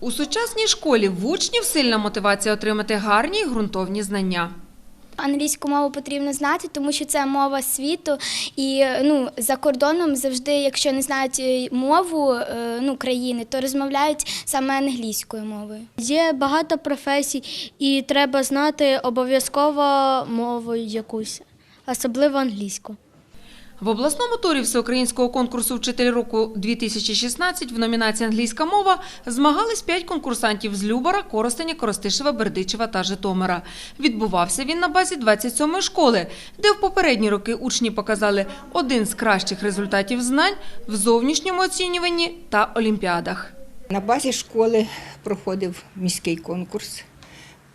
У сучасній школі в учнів сильна мотивація отримати гарні й ґрунтовні знання. Англійську мову потрібно знати, тому що це мова світу. І ну, за кордоном завжди, якщо не знають е, мову е, ну, країни, то розмовляють саме англійською мовою. Є багато професій, і треба знати обов'язково мову якусь, особливо англійську. В обласному турі всеукраїнського конкурсу «Вчитель року 2016» в номінації «Англійська мова» змагались п'ять конкурсантів з Любара, Коростеня, Коростишева, Бердичева та Житомира. Відбувався він на базі 27-ї школи, де в попередні роки учні показали один з кращих результатів знань в зовнішньому оцінюванні та олімпіадах. На базі школи проходив міський конкурс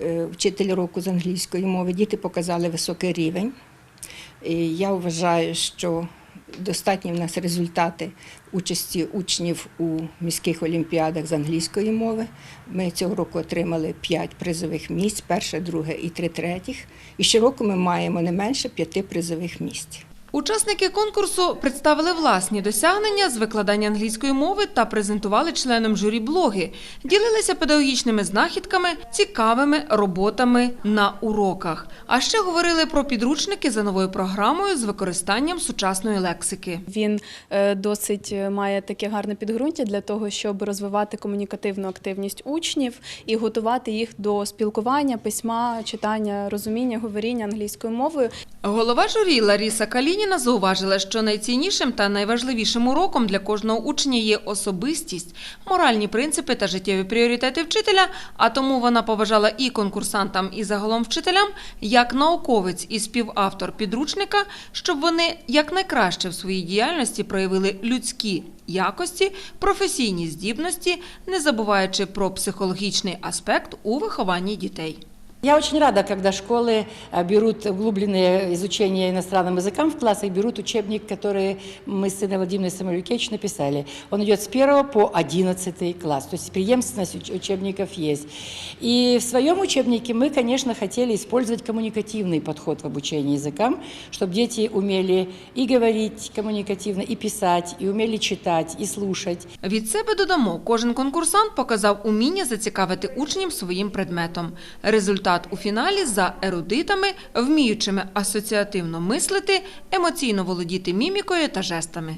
е, вчитель року з англійської мови. Діти показали високий рівень. Я вважаю, що достатні в нас результати участі учнів у міських олімпіадах з англійської мови. Ми цього року отримали 5 призових місць, перше, друге і три третіх. І щороку ми маємо не менше п'яти призових місць. Учасники конкурсу представили власні досягнення з викладання англійської мови та презентували членам журі блоги, ділилися педагогічними знахідками, цікавими роботами на уроках. А ще говорили про підручники за новою програмою з використанням сучасної лексики. Він е, досить е, має таке гарне підґрунтя для того, щоб розвивати комунікативну активність учнів і готувати їх до спілкування, письма, читання, розуміння, говоріння англійською мовою. Голова журі Ларіса Калініна зауважила, що найціннішим та найважливішим уроком для кожного учня є особистість, моральні принципи та життєві пріоритети вчителя. А тому вона побажала і конкурсантам, і загалом вчителям, як науковець і співавтор підручника, щоб вони якнайкраще в своїй діяльності проявили людські якості, професійні здібності, не забуваючи про психологічний аспект у вихованні дітей. Я очень рада, когда школы э, берут углубленное изучение иностранным языкам в классах, берут учебник, который мы с Инной Владимировной Самолюкевич написали. Он идет с 1 по 11 класс, то есть преемственность уч- учебников есть. И в своем учебнике мы, конечно, хотели использовать коммуникативный подход в обучении языкам, чтобы дети умели и говорить коммуникативно, и писать, и умели читать, и слушать. Від себе додамо, кожен конкурсант показав уміння зацікавити учнів своїм предметом. Результат у фіналі за ерудитами, вміючими асоціативно мислити, емоційно володіти мімікою та жестами.